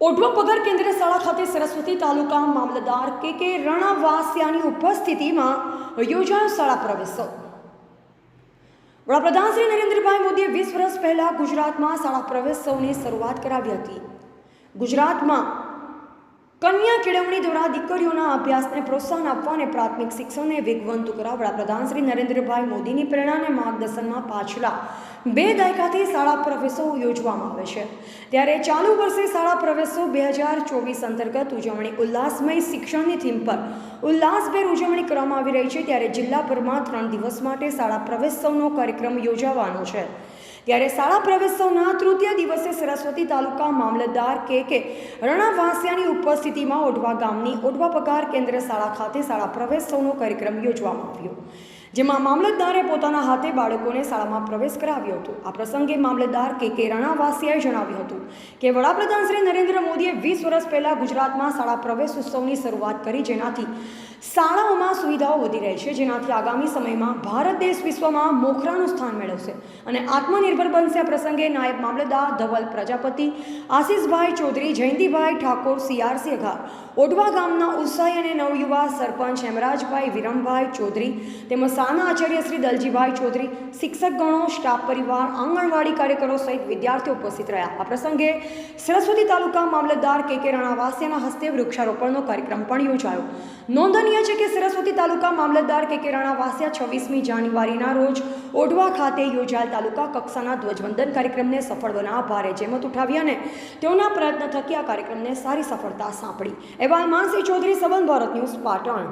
ઓઢવા પગાર કેન્દ્ર શાળા ખાતે સરસ્વતી તાલુકા મામલતદાર કે કે રણાવાસિયાની ઉપસ્થિતિમાં યોજાયો શાળા પ્રવેશો. વડાપ્રધાન શ્રી નરેન્દ્રભાઈ મોદીએ વીસ વર્ષ પહેલા ગુજરાતમાં શાળા પ્રવેશોની શરૂઆત કરાવી હતી. ગુજરાતમાં કન્યા કેળવણી દ્વારા દીકરીઓના અભ્યાસને પ્રોત્સાહન આપવા અને પ્રાથમિક શિક્ષણને વેગવંતુ કરવા વડાપ્રધાન શ્રી નરેન્દ્રભાઈ મોદીની પ્રેરણા માર્ગદર્શનમાં પાછલા બે દાયકાથી શાળા પ્રવેશો યોજવામાં આવે છે. ત્યારે ચાલુ વર્ષે શાળા પ્રવેશો બે હજાર ચોવીસ અંતર્ગત ઉજવણી ઉલ્લાસમય શિક્ષણની થીમ પર ઉલ્લાસભેર ઉજવણી કરવામાં આવી રહી છે. ત્યારે જિલ્લાભરમાં ત્રણ દિવસ માટે શાળા પ્રવેશોનો કાર્યક્રમ યોજાવાનો છે. ત્યારે શાળા પ્રવેશોના તૃતીય દિવસે સરસ્વતી તાલુકા મામલતદાર કે કે રણાવાસિયાની ઉપસ્થિતિમાં ઓઢવા ગામની ઓઢવા પગાર કેન્દ્ર શાળા ખાતે શાળા પ્રવેશોનો કાર્યક્રમ યોજવામાં આવ્યો. જેમાં મામલતદારે પોતાના હાથે બાળકોને શાળામાં પ્રવેશ કરાવ્યો હતો. આ પ્રસંગે મામલતદાર કે કે રણાવાસિયાએ જણાવ્યું હતું કે વડાપ્રધાન શ્રી નરેન્દ્ર મોદીએ વીસ વર્ષ પહેલાં ગુજરાતમાં શાળા પ્રવેશ ઉત્સવની શરૂઆત કરી જેનાથી શાળાઓમાં સુવિધાઓ વધી રહી છે. જેનાથી આગામી સમયમાં ભારત દેશ વિશ્વમાં મોખરાનું સ્થાન મેળવશે. અને આત્મનિર્ભર બનશે આ પ્રસંગે નાયબ મામલતદાર, ધવલ પ્રજાપતિ, આશીષભાઈ ચૌધરી, જયંતિભાઈ ઠાકોર, સીઆરસી અઘાર ઓઢવા ગામના ઉત્સાહી અને નવયુવા સરપંચ હેમરાજભાઈ વિરમભાઈ ચૌધરી, તેમજ સાના આચાર્ય શ્રી દલજીભાઈ ચૌધરી શિક્ષકગણો સ્ટાફ પરિવાર, આંગણવાડી કાર્યકરો સહિત વિદ્યાર્થીઓ ઉપસ્થિત રહ્યા. આ પ્રસંગે સરસ્વતી તાલુકા મામલતદાર કે કે રાણાવાસિયાના હસ્તે વૃક્ષારોપણનો કાર્યક્રમ પણ યોજાયો. નોંધનીય છે કે સરસ્વતી તાલુકા મામલતદાર કે કે રાણાવાસિયા છવ્વીસમી જાન્યુઆરીના રોજ ઓઢવા ખાતે યોજાયેલ તાલુકા કક્ષાના ધ્વજવંદન કાર્યક્રમને સફળ બનાવવા ભારે જેમત ઉઠાવી અને તેઓના પ્રયત્ન થકી આ કાર્યક્રમને સારી સફળતા સાંપડી. એવા માનસિંહ ચૌધરી સંબંધ ભારત ન્યૂઝ, પાટણ.